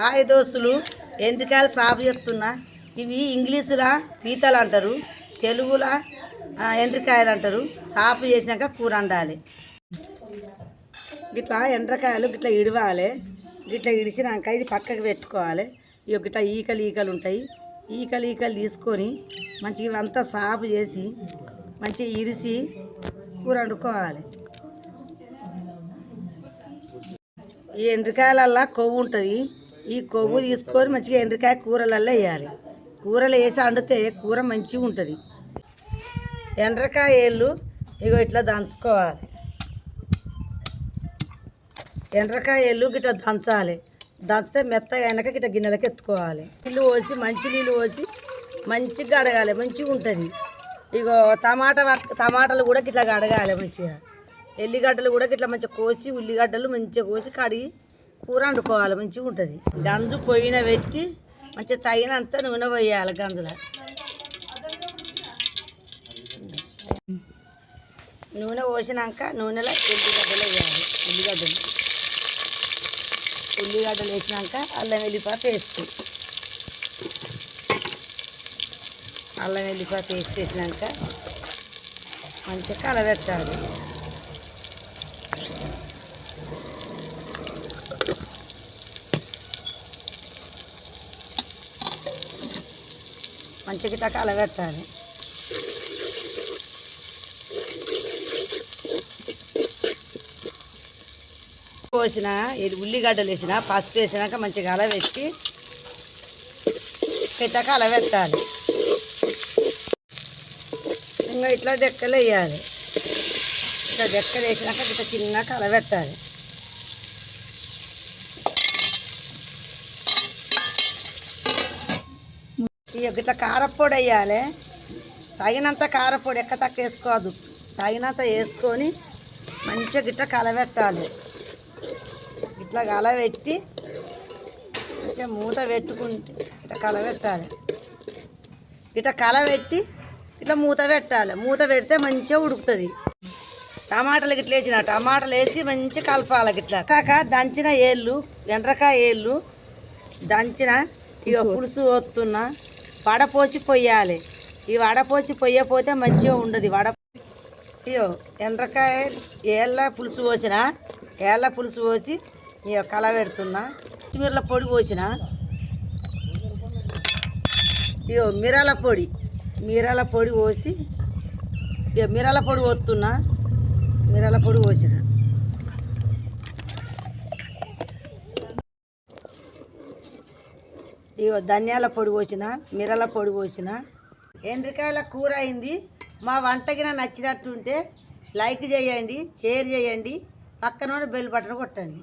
Hi దోస్తులు ఎండ్రికాయలు సాగు చేస్తున్నా. ఇవి ఇంగ్లీషులా పీతలు అంటారు తెలుగులా ఎండ్రకాయలు ఎండ్రికాయలు అంటారు. సాపు చేసినాక కూర వండాలి గిట్లా ఎండ్రకాయలు గిట్లా ఇడవాలి. గిట్లా ఇడిచినాక ఇది పక్కకి పెట్టుకోవాలి. ఇవి గిట్లా ఈకలు ఈకలు ఉంటాయి. ఈకలు ఈకలు తీసుకొని మంచిగా ఇవంతా సాపు చేసి మంచిగా ఇరిసి కూర వండుకోవాలి. ఈ ఎండ్రకాయలల్లా కొవ్వు ఉంటుంది. ఈ కొవ్వు తీసుకొని మంచిగా ఎండ్రికాయ కూరలల్లో వేయాలి. కూరలు వేసి వండితే కూర మంచిగా ఉంటుంది. ఎండ్రకాయ ఇగో ఇట్లా దంచుకోవాలి. ఎండ్రకాయ ఏళ్ళు గిట్లా దంచాలి. దంచితే మెత్తగా అయినాక గిట్ల గిన్నెలకి ఎత్తుకోవాలి. నీళ్ళు పోసి మంచి నీళ్ళు పోసి మంచిగా కడగాలి మంచిగా ఉంటుంది. ఇగో టమాటా టమాటాలు కూడా గిట్లా కడగాలి మంచిగా. ఎల్లిగడ్డలు కూడా గిట్లా మంచిగా కోసి ఉల్లిగడ్డలు మంచిగా కోసి కడిగి కూర వండుకోవాలి మంచిగా ఉంటుంది. గంజు పొయ్యిన పెట్టి మంచిగా తగినంత నూనె పోయాలి గంజులో. నూనె పోసినాక నూనెలో ఎల్లిగడ్డలు వేయాలి. ఉల్లిగడ్డలు. ఉల్లిగడ్డలు వేసినాక అల్లం వెల్లిపాయ పేస్ట్. అల్లం వెల్లిపాయ పేస్ట్ వేసినాక మంచిగా కలబెట్టాలి. మంచిగా ఇట్లా కలబెట్టాలి. పోసిన ఇది ఉల్లిగడ్డలు వేసిన పసుపు వేసినాక మంచిగా అలవెట్టి పెట్టాక అలవెట్టాలి ఇంకా ఇట్లా డెక్కలు వేయాలి. ఇట్లా డెక్కలు వేసినాక ఇట్లా చిన్నగా కలబెట్టాలి. ఇక ఇట్లా కారపొడి వేయాలి. తగినంత కారపొడి ఎక్క తక్కువ వేసుకోవద్దు. తగినంత వేసుకొని మంచిగా గిట్ట కలబెట్టాలి ఇట్లా కలబెట్టి మంచిగా మూత పెట్టుకుంటే ఇట్లా కలబెట్టాలి ఇట్లా కలబెట్టి ఇట్లా మూత పెట్టాలి. మూత పెడితే మంచిగా ఉడుకుతుంది. టమాటాలు గిట్ల వేసిన టమాటాలు వేసి మంచిగా కలపాలి గిట్లా. కాక దంచిన ఏళ్ళు ఎండ్రకాయ ఏళ్ళు దంచిన ఇక పులుసు వస్తున్నా వడపోసి పొయ్యాలి. ఈ వడపోసి పొయ్యపోతే మంచిగా ఉండదు. వడ ఇయో ఎండ్రకాయ ఏళ్ళ పులుసు పోసిన ఏళ్ళ పులుసు పోసి ఇక కల పెడుతున్నా. కొత్తిమీరల పొడి పోసిన. ఇయో మిరాల పొడి మిరాల పొడి పోసి ఇక మిరాల పొడి పోతున్నా మిరాల పొడి పోసిన. ఇగో ధనియాల పొడి పోసిన మిరల పొడి పోసిన. ఎండ్రికాయల కూర అయింది. మా వంటకి నచ్చినట్టుంటే లైక్ చేయండి షేర్ చేయండి. పక్కన బెల్ బటన్ కొట్టండి.